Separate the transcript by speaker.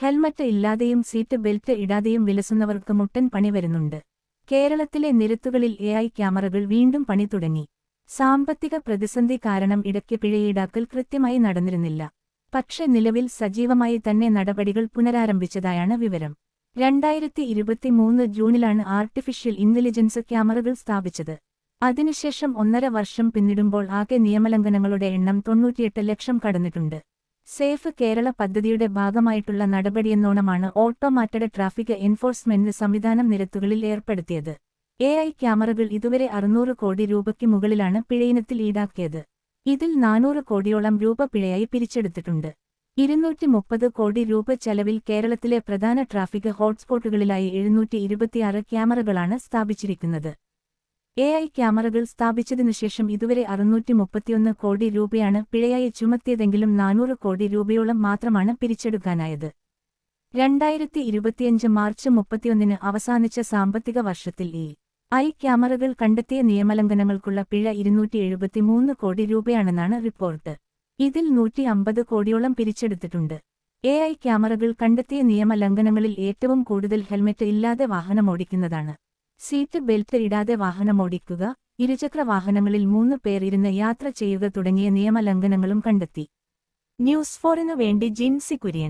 Speaker 1: Helmet ഇല്ലാതെയും seat belt ഇടാതെയും വിലസുന്നവർക്ക് മുട്ടൻ പണി വരുന്നുണ്ട്. കേരളത്തിലെ നിരത്തുകളിൽ എ ഐ ക്യാമറകൾ വീണ്ടും പണി തുടങ്ങി. സാമ്പത്തിക പ്രതിസന്ധി കാരണം ഇടയ്ക്ക് പിഴയീടാക്കൽ കൃത്യമായി നടന്നിരുന്നില്ല. പക്ഷെ നിലവിൽ സജീവമായി തന്നെ നടപടികൾ പുനരാരംഭിച്ചതായാണ് വിവരം. രണ്ടായിരത്തി ഇരുപത്തിമൂന്ന് ജൂണിലാണ് ആർട്ടിഫിഷ്യൽ ഇന്റലിജൻസ് ക്യാമറകൾ സ്ഥാപിച്ചത്. അതിനുശേഷം ഒന്നര വർഷം പിന്നിടുമ്പോൾ ആകെ നിയമലംഘനങ്ങളുടെ എണ്ണം തൊണ്ണൂറ്റിയെട്ട് ലക്ഷം കടന്നിട്ടുണ്ട്. സേഫ് കേരള പദ്ധതിയുടെ ഭാഗമായിട്ടുള്ള നടപടിയെന്നോണമാണ് ഓട്ടോമാറ്റഡ് ട്രാഫിക് എൻഫോഴ്സ്മെന്റ് സംവിധാനം നിരത്തുകളിൽ ഏർപ്പെടുത്തിയത്. എ ഐ ക്യാമറകൾ ഇതുവരെ അറുന്നൂറ് കോടി രൂപയ്ക്ക് മുകളിലാണ് പിഴയിനത്തിൽ ഈടാക്കിയത്. ഇതിൽ നാനൂറ് കോടിയോളം രൂപ പിഴയായി പിരിച്ചെടുത്തിട്ടുണ്ട്. ഇരുന്നൂറ്റി മുപ്പത് കോടി രൂപ ചെലവിൽ കേരളത്തിലെ പ്രധാന ട്രാഫിക് ഹോട്ട്സ്പോട്ടുകളിലായി എഴുന്നൂറ്റി ഇരുപത്തിയാറ് ക്യാമറകളാണ് സ്ഥാപിച്ചിരിക്കുന്നത്. എ ഐ ക്യാമറകൾ സ്ഥാപിച്ചതിനുശേഷം ഇതുവരെ അറുന്നൂറ്റി മുപ്പത്തിയൊന്ന് കോടി രൂപയാണ് പിഴയായി ചുമത്തിയതെങ്കിലും നാനൂറ് കോടി രൂപയോളം മാത്രമാണ് പിരിച്ചെടുക്കാനായത്. രണ്ടായിരത്തി ഇരുപത്തിയഞ്ച് മാർച്ച് മുപ്പത്തിയൊന്നിന് അവസാനിച്ച സാമ്പത്തിക വർഷത്തിൽ ഈ ഐ ക്യാമറകൾ കണ്ടെത്തിയ നിയമലംഘനങ്ങൾക്കുള്ള പിഴ ഇരുന്നൂറ്റി എഴുപത്തിമൂന്ന് കോടി രൂപയാണെന്നാണ് റിപ്പോർട്ട്. ഇതിൽ നൂറ്റി അമ്പത് കോടിയോളം പിരിച്ചെടുത്തിട്ടുണ്ട്. എ ഐ ക്യാമറകൾ കണ്ടെത്തിയ നിയമലംഘനങ്ങളിൽ ഏറ്റവും കൂടുതൽ ഹെൽമെറ്റ് ഇല്ലാതെ വാഹനമോടിക്കുന്നതാണ്. സീറ്റ് ബെൽറ്റ് ഇടാതെ വാഹനമോടിക്കുക ഇരുചക്ര വാഹനങ്ങളിൽ മൂന്ന് പേർ ഇരുന്ന് യാത്ര ചെയ്യുക തുടങ്ങിയ നിയമലംഘനങ്ങളും കണ്ടെത്തി. ന്യൂസ് ഫോറിനു വേണ്ടി ജിൻസി കുര്യൻ.